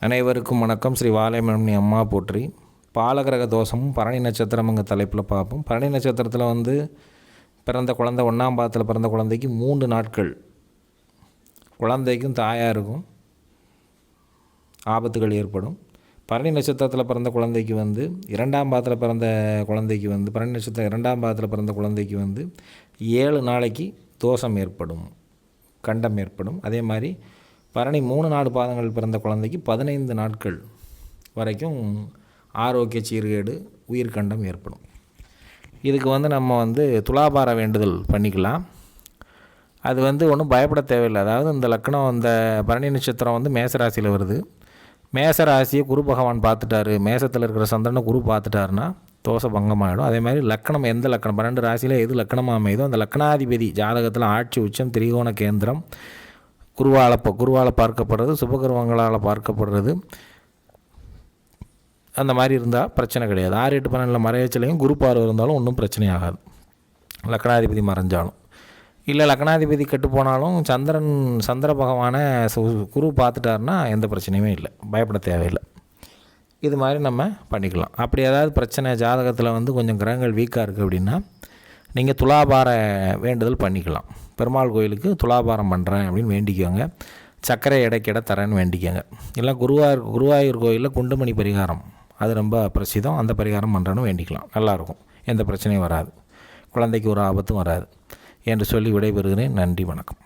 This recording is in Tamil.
அனைவருக்கும் வணக்கம். ஸ்ரீ வாலயமணி அம்மா போற்றி. பாலகிரக தோஷமும் பரணி நட்சத்திரம்ங்க தலைப்பில் பார்ப்போம். பரணி நட்சத்திரத்தில் வந்து பிறந்த குழந்தை ஒன்றாம் பாதத்தில் பிறந்த குழந்தைக்கு மூன்று நாட்கள். குழந்தைக்கும் தாயாருக்கும் ஆபத்துகள் ஏற்படும். பரணி நட்சத்திரத்தில் பிறந்த குழந்தைக்கு வந்து இரண்டாம் பாதத்தில் பிறந்த குழந்தைக்கு வந்து பரணி நட்சத்திரம் இரண்டாம் பாதத்தில் பிறந்த குழந்தைக்கு வந்து ஏழு நாளைக்கு தோஷம் ஏற்படும். கண்டம் ஏற்படும். அதே மாதிரி பரணி மூணு நாலு பாதங்கள் பிறந்த குழந்தைக்கு பதினைந்து நாட்கள் வரைக்கும் ஆரோக்கிய சீர்கேடு உயிர்கண்டம் ஏற்படும். இதுக்கு வந்து நம்ம வந்து துலாபார வேண்டுதல் பண்ணிக்கலாம். அது வந்து ஒன்றும் பயப்பட தேவையில்லை. அதாவது இந்த லக்னம் இந்த பரணி நட்சத்திரம் வந்து மேசராசியில் வருது. மேசராசியை குரு பகவான் பார்த்துட்டாரு. மேசத்தில் இருக்கிற சந்திரனை குரு பார்த்துட்டாருன்னா தோசை பங்கமாகிடும் அதே மாதிரி லக்கணம் எந்த லக்கணம்? பன்னெண்டு ராசியில் எது லக்கணமாக அமையுதோ அந்த லக்கணாதிபதி ஜாதகத்தில் ஆட்சி உச்சம் திரிகோண கேந்திரம் குருவால் குருவால் பார்க்கப்படுறது சுபகர்வங்களால் பார்க்கப்படுறது. அந்த மாதிரி இருந்தால் பிரச்சனை கிடையாது. ஆறு எட்டு பன்னெண்டில் மறையச்சிலையும் குரு பார்வை இருந்தாலும் ஒன்றும் பிரச்சனை ஆகாது. லக்னாதிபதி மறைஞ்சாலும். இல்லை லக்னாதிபதி கெட்டு போனாலும் சந்திரன் சந்திர பகவானை குரு பார்த்துட்டாருன்னா எந்த பிரச்சனையுமே இல்லை. பயப்பட தேவையில்லை. இது மாதிரி நம்ம பண்ணிக்கலாம். அப்படி ஏதாவது பிரச்சனை ஜாதகத்தில் வந்து கொஞ்சம் கிரகங்கள் வீக்காக இருக்குது அப்படின்னா நீங்கள் துலாபார வேண்டுதல் பண்ணிக்கலாம். பெருமாள் கோயிலுக்கு துலாபாரம் பண்ணுறேன் அப்படின்னு வேண்டிக்கோங்க. சர்க்கரை இடைக்கிட தரேன்னு வேண்டிக்கோங்க. இல்லை குருவாயூர் குருவாயூர் கோயிலில் குண்டுமணி பரிகாரம். அது ரொம்ப பிரசித்தம். அந்த பரிகாரம் பண்ணுறேன்னு வேண்டிக்கலாம். நல்லாயிருக்கும் எந்த பிரச்சனையும் வராது. குழந்தைக்கு ஒரு ஆபத்தும் வராது. என்று சொல்லி விடைபெறுகிறேன். நன்றி வணக்கம்.